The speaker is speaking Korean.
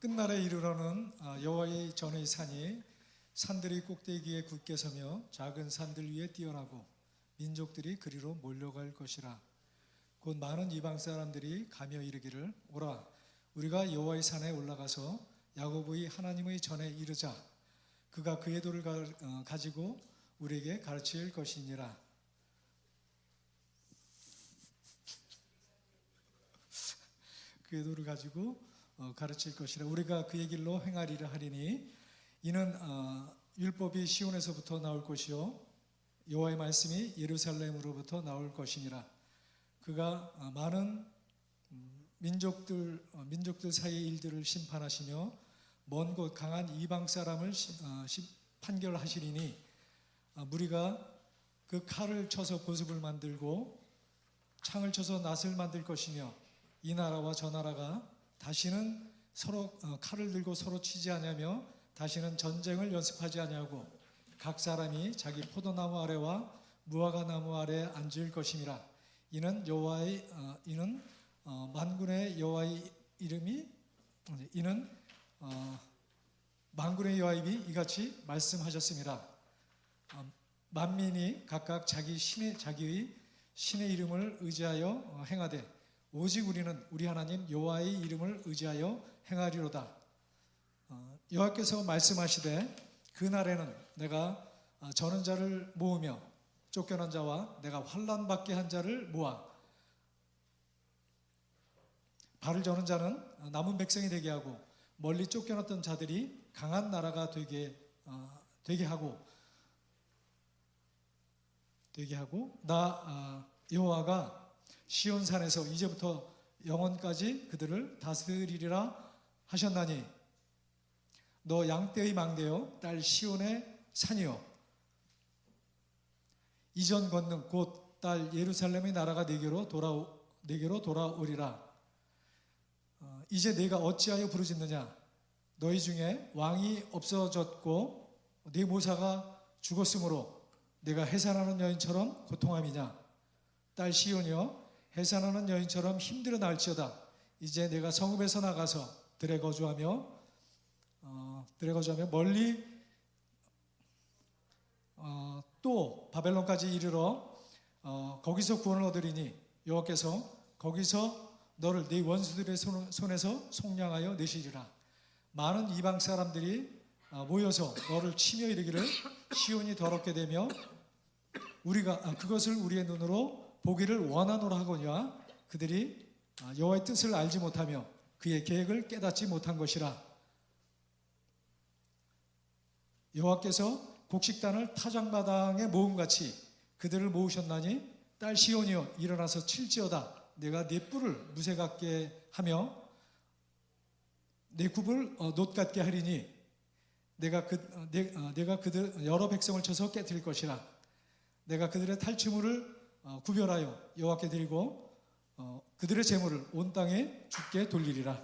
끝날에 이르러는 아, 여호와의 전의 산이 산들이 꼭대기에 굳게 서며 작은 산들 위에 뛰어나고 민족들이 그리로 몰려갈 것이라. 곧 많은 이방 사람들이 가며 이르기를 오라 우리가 여호와의 산에 올라가서 야고보의 하나님의 전에 이르자. 그가 그의 도를 가, 어, 가지고 우리에게 가르칠 것이니라. 그의 도를 가지고 어, 가르칠 것이라 우리가 그의 길로 행하리라 하리니 이는 어, 율법이 시온에서부터 나올 것이요 여호와의 말씀이 예루살렘으로부터 나올 것이니라. 그가 어, 많은 음, 민족들 어, 민족들 사이의 일들을 심판하시며 먼 곳 강한 이방 사람을 시- 어, 시- 판결하시리니 어, 무리가 그 칼을 쳐서 보습을 만들고 창을 쳐서 낫을 만들 것이며 이 나라와 저 나라가 다시는 서로 어, 칼을 들고 서로 치지 아니하며 다시는 전쟁을 연습하지 아니하고 각 사람이 자기 포도나무 아래와 무화과 나무 아래 앉을 것임이라 이는 여호와의 어, 이는 어, 만군의 여호와의 이름이 이는 어, 만군의 여호와님이 이같이 말씀하셨습니다. 어, 만민이 각각 자기 신의 자기의 신의 이름을 의지하여 어, 행하되 오직 우리는 우리 하나님 여호와의 이름을 의지하여 행하리로다. 어, 여호와께서 말씀하시되 그 날에는 내가 어, 저는 자를 모으며 쫓겨난 자와 내가 환란 받게 한 자를 모아 발을 저는 자는 어, 남은 백성이 되게 하고 멀리 쫓겨났던 자들이 강한 나라가 되게 어, 되게 하고 되게 하고 나 아, 여호와가 시온 산에서 이제부터 영원까지 그들을 다스리리라 하셨나니 너 양떼의 망대요 딸 시온의 산이요 이전 권능 곧 딸 예루살렘의 나라가 내게로 돌아오 내게로 돌아오리라. 어, 이제 내가 어찌하여 부르짖느냐? 너희 중에 왕이 없어졌고 네 모사가 죽었으므로 내가 해산하는 여인처럼 고통함이냐? 딸 시온이여 해산하는 여인처럼 힘들어 날지어다. 이제 내가 성읍에서 나가서 들에 거주하며 어, 들에 거주하며 멀리 어, 또 바벨론까지 이르러 어, 거기서 구원을 얻으리니 여호와께서 거기서 너를 네 원수들의 손, 손에서 속량하여 내시리라. 많은 이방 사람들이 어, 모여서 너를 치며 이르기를 시온이 더럽게 되며 우리가 아, 그것을 우리의 눈으로 보기를 원하노라 하거니와 그들이 아, 여호와의 뜻을 알지 못하며 그의 계획을 깨닫지 못한 것이라. 여호와께서 곡식단을 타작마당에 모음같이 그들을 모으셨나니 딸 시온이여 일어나서 칠지어다. 내가 네 뿔을 무쇠 같게 하며 내 굽을 어, 노 같게 하리니 내가 그 어, 내, 어, 내가 그들 여러 백성을 쳐서 깨뜨릴 것이라. 내가 그들의 탈취물을 어, 구별하여 여호와께 드리고 어, 그들의 재물을 온 땅에 죽게 돌리리라